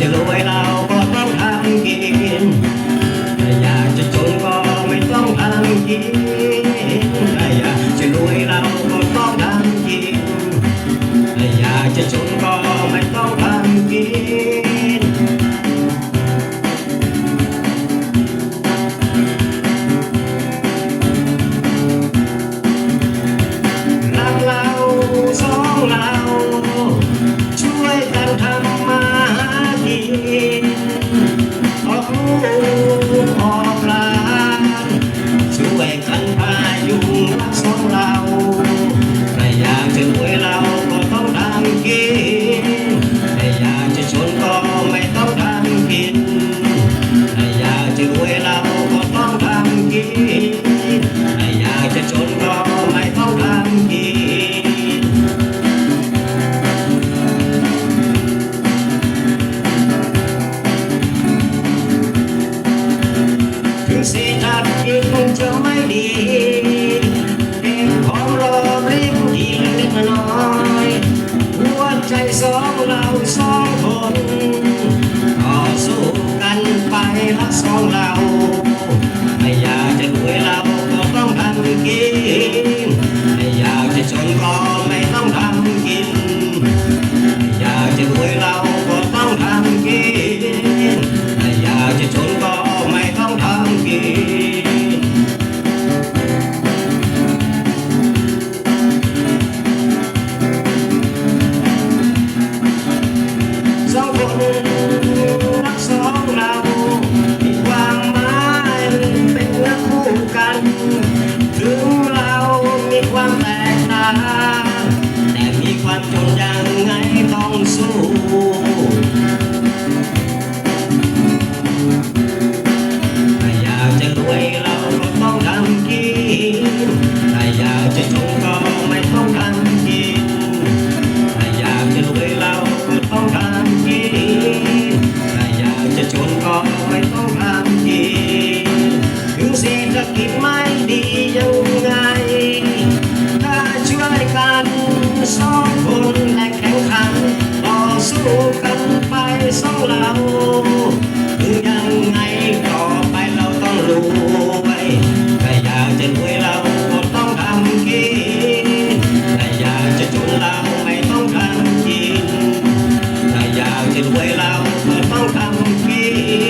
จะรวยเราก็ต้องทำกินถ้าอยากจะจนก็ไม่ต้องทำกินถ้าอยากจะรวยเราก็ รักสองเรา ไม่อยากจะรวยเราก็ต้องทำกิน ไม่อยากจะจนก็ไม่ต้องทำกินไม่อยากจะรวยเราก็ต้องทำกิน ไม่อยากจะจนก็ไม่ต้องทำกินสองคน ถึงเรามีความแตกต่างแต่มีความจนยังไงต้องสู้ คู่กันไปสองเรายังไงต่อไปเราต้องรู้ไปถ้าอยากจะรวยเราต้องทำกินถ้าอยากจะจนเราไม่ต้องทำกินถ้าอยากจะรวยเราต้องทำกิน